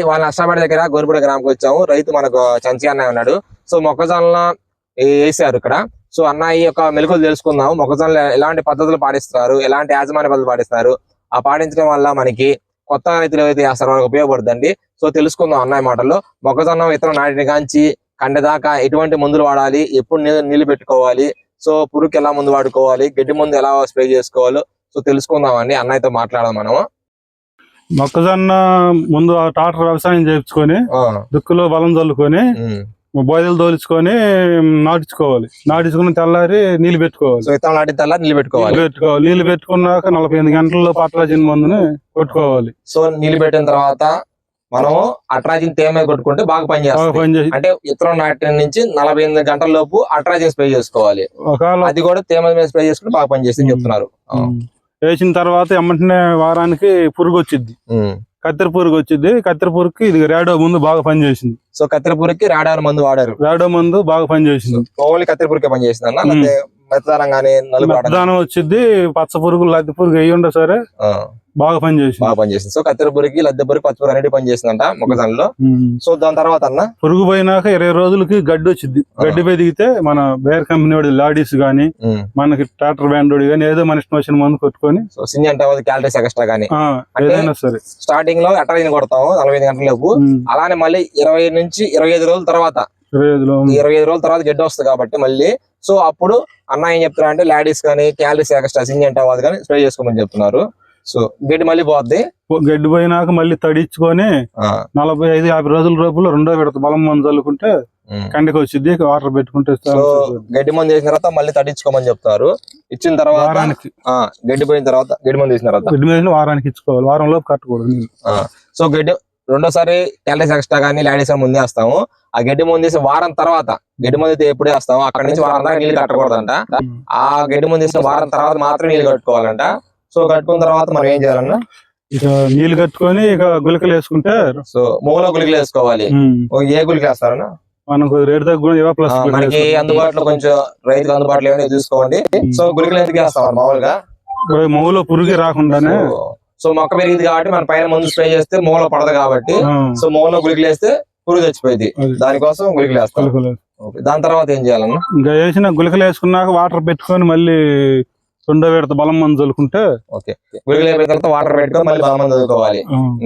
వాళ్ళ నష్టపడి దగ్గర గోరుపూడ గ్రామంకి వచ్చాము. రైతు మనకు చంచి అన్నయ్య ఉన్నాడు. సో మొక్కజొన్న వేసారు ఇక్కడ. సో అన్నయ్య యొక్క మెలకులు తెలుసుకుందాము. మొక్కజొన్న ఎలాంటి పద్ధతులు పాటిస్తారు? ఎలాంటి యాజమాన్య పద్ధతులు పాటిస్తారు? ఆ పాటించడం వల్ల మనకి కొత్త రైతులు అయితే వేస్తారో వాళ్ళకి ఉపయోగపడుతుంది సో తెలుసుకుందాం అన్నయ్య మాటల్లో. మొక్కజొన్న విత్తనం నాటిని కాంచి కండ దాకా ఎటువంటి మందులు వాడాలి? ఎప్పుడు నీ- నీళ్ళు పెట్టుకోవాలి? సో పురుగుకి ఎలా ముందు వాడుకోవాలి? గడ్డి ముందు ఎలా స్ప్రే చేసుకోవాలో? సో తెలుసుకుందామండి. అన్నయ్యతో మాట్లాడదాం మనము. మొక్కజొన్న ముందు ఆ ట్రాక్టర్ వ్యవసాయం చేయించుకొని దుక్కులో బలం చల్లుకొని ఉమ్. బోదలు తోలుచుకొని నాటించుకోవాలి. నాటించుకుని తెల్లారి నీళ్ళు పెట్టుకోవాలి. విత్తనం నాటిన తర్వాత నీళ్ళు పెట్టుకోవాలి. నీళ్ళు పెట్టుకోవాలి. నీళ్ళు పెట్టుకున్నాక నలభై ఎనిమిది గంటల్లో పట్రాజిన్ మందుని కొట్టుకోవాలి. సో నీళ్ళు పెట్టిన తర్వాత మనం అట్రాజిన్ తేమ కొట్టుకుంటే బాగా బాగా పనిచేస్తుంది పనిచేసి అంటే విత్తనం నాటిన నుంచి నలభై ఎనిమిది గంటల లోపు అట్రాజిన్ స్ప్రే చేసుకోవాలి. అది కూడా తేమ మీద స్ప్రే చేసుకుంటే బాగా పనిచేస్తుంది చెప్తున్నారు. ఆ. ఉమ్, వేసిన తర్వాత ఎమ్మటనే వారానికి పురుగు వచ్చింది. కత్తెర పురుగు వచ్చింది కత్తెర పురుగుకి ఇది రేడో ముందు బాగా పనిచేసింది. సో కత్తిరిపూరికి రాడాల మందు వాడారు. రేడో మందు బాగా పనిచేసింది. ఓన్లీ కత్తిరిపూరికే పనిచేసింది అన్న? ఉమ్. లేకపోతే మెత్తదనం కానీ మెత్తదానం వచ్చింది పచ్చ పురుగు లద్దె పురుగు అయ్యి ఉండే సరే బాగా పనిచేసింది బాగా పనిచేసింది సో కత్తిరిపూరికి లద్దెపూరికి పచ్చిపూరి అనేది పనిచేసిందంట మొక్కజొన్నలో. సో దాని తర్వాత అన్న? పురుగు పోయినాక ఇరవై రోజులకి గడ్డి వచ్చింది. గడ్డి పై దిగితే మన బేర్ కంపెనీ వాడి లాడీస్ గానీ. మనకి ట్రాక్టర్ బ్యాండ్ గానీ ఏదో మన ఇష్టం వచ్చిన మందు కొట్టుకొని సో సింజంట క్యాలరీస్ ఎక్స్ట్రా ఆ, ఏదైనా సరే. స్టార్టింగ్లో అట్రాజిన్ కొడతాము నలభై ఐదు గంటల లోపు. ఉమ్, అలానే మళ్ళీ ఇరవై నుంచి ఇరవై ఐదు రోజుల తర్వాత. ఇరవై ఐదు రోజుల తర్వాత గడ్డి వస్తుంది కాబట్టి మళ్ళీ. సో అప్పుడు అన్న ఏం చెప్తున్నారు అంటే లాడీస్ కానీ క్యాలరీస్ ఎక్స్ట్రా సింజంట అవ్వదు కానీ స్ప్రే చేసుకోమని చెప్తున్నారు. సో గడ్డి మళ్ళీ పోద్ది. గడ్డి పోయినాక మళ్ళీ తడిచ్చుకొని నలభై ఐదు యాభై రోజుల లోపల రెండో విడత బలం మందు చల్లుకుంటే. కండికి వచ్చింది వాటర్ పెట్టుకుంటే గడ్డి మందు వేసిన తర్వాత మళ్ళీ తడించుకోమని చెప్తారు. ఇచ్చిన తర్వాత వారానికి. గడ్డి పోయిన తర్వాత గడ్డి మందు వేసిన తర్వాత. గడ్డి మీద వారానికి ఇచ్చుకోవాలి వారం లోపు కట్టకూడదు. సో గడ్డి రెండోసారి క్యాలరీస్ ఎక్స్ట్రా కానీ లాడీస్ ముందే వేస్తాము. ఆ గడ్డి మందు వేసిన వారం తర్వాత గడ్డి మందు అయితే ఎప్పుడే వేస్తాము. అక్కడ నుంచి వారం దాకా నీళ్ళు కట్టకూడదంట. ఆ గడ్డి మందు వేసిన వారం తర్వాత మాత్రం నీళ్ళు కట్టుకోవాలంట. సో కట్టుకున్న తర్వాత మనం ఏం చేయాలన్నా? ఇక నీళ్ళు కట్టుకొని ఇక గులకలు వేసుకుంటే సో మూల గులికలు వేసుకోవాలి. ఏ గులిక వేస్తారన్నా? మనకు రేటు తగ్గు ఇవా ప్లస్ మనకి అందుబాటులో కొంచెం రైతుకు అందుబాటులో ఏమైనా చూసుకోండి. సో గులికలు ఎందుకు వేస్తాం మామూలుగా? మౌలో పురుగు రాకుండానే. సో- మొక్క పెరిగింది కాబట్టి మన పైన ముందు స్ప్రే చేస్తే మూల పడదు కాబట్టి సో మూలలో గులికలు వేస్తే పురుగు చచ్చిపోయింది. దానికోసం గులికలు వేస్తాం. దాని తర్వాత ఏం చేయాలన్నా? ఇంకా వేసిన గులకలు వేసుకున్నాక వాటర్ పెట్టుకొని మళ్ళీ రెండో విడత బలం మందు చల్లుకుంటే ఓకే అయిపోయిన తర్వాత వాటర్ పెట్టుకొని మళ్ళీ మంది చదువుకోవాలి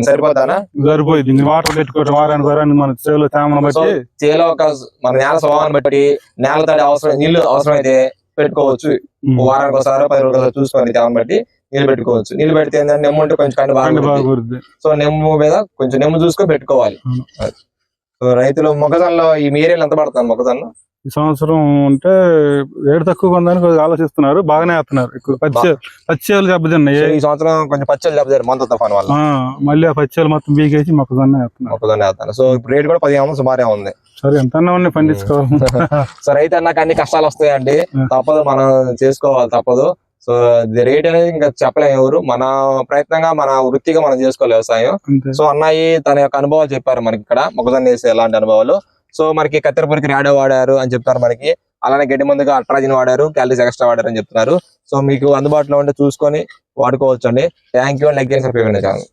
సరిపోతానా సరిపోయింది. వాటర్ పెట్టుకోవడం వారానికి వారానికి మన చేలో తేమను బట్టి చేలో ఒక మన నేల స్వభావాన్ని బట్టి నేల తడి అవసరం నీళ్ళు అవసరమైతే పెట్టుకోవచ్చు. వారానికి ఒకసారి పది రోజులు చూసుకొని తేమని బట్టి నీళ్ళు పెట్టుకోవచ్చు. నీళ్ళు పెడితే ఏంటంటే నెమ్ము ఉంటే కొంచెం కండి. సో నెమ్ము మీద కొంచెం నెమ్ము చూసుకొని పెట్టుకోవాలి. సో రైతులు మొక్కజొన్నలో ఈ మీరేలు ఎంత పడుతుంది మొక్కజొన్న? ఈ సంవత్సరం అంటే రేటు తక్కువ ఉందని కొద్దిగా ఆలోచిస్తున్నారు. బాగానే వేస్తున్నారు ఎక్కువ. పచ్చి పచ్చేలు దెబ్బతిన్నాయి. ఈ సంవత్సరం కొంచెం పచ్చళ్ళు దెబ్బతారు మంత తుఫాన్ వల్ల ఆ, మళ్ళీ ఆ పచ్చేలు మొత్తం బీకేసి మొక్కజొన్న వేస్తున్నారు మొక్కజొన్న వేస్తాను సో ఇప్పుడు రేట్ కూడా పదిహేను వందలు సుమారే ఉంది. సరే ఎంత ఉన్నాయి పండించుకోవాలి. సో రైతు అన్నాక అన్ని కష్టాలు వస్తాయండి. తప్పదు మనం చేసుకోవాలి తప్పదు. సో రేట్ అనేది ఇంకా చెప్పలేము ఎవరు. మన ప్రయత్నంగా మన వృత్తిగా మనం చేసుకోవాలి వ్యవసాయం. అంతే. సో అన్నయ్య తన యొక్క అనుభవాలు చెప్పారు మనకి ఇక్కడ. మొక్కజొన్న వేసే ఎలాంటి అనుభవాలు. సో మనకి కత్తెరపురికి రాడో వాడారు అని చెప్తారు మనకి. అలానే గడ్డి మందుగా అట్రాజిన్ వాడారు క్యాలరీస్ ఎక్స్ట్రా వాడారు అని చెప్తున్నారు. సో మీకు అందుబాటులో ఉంటే చూసుకొని వాడుకోవచ్చు అండి థ్యాంక్ యూ అండ్ లైక్ చేసిన ఛానల్.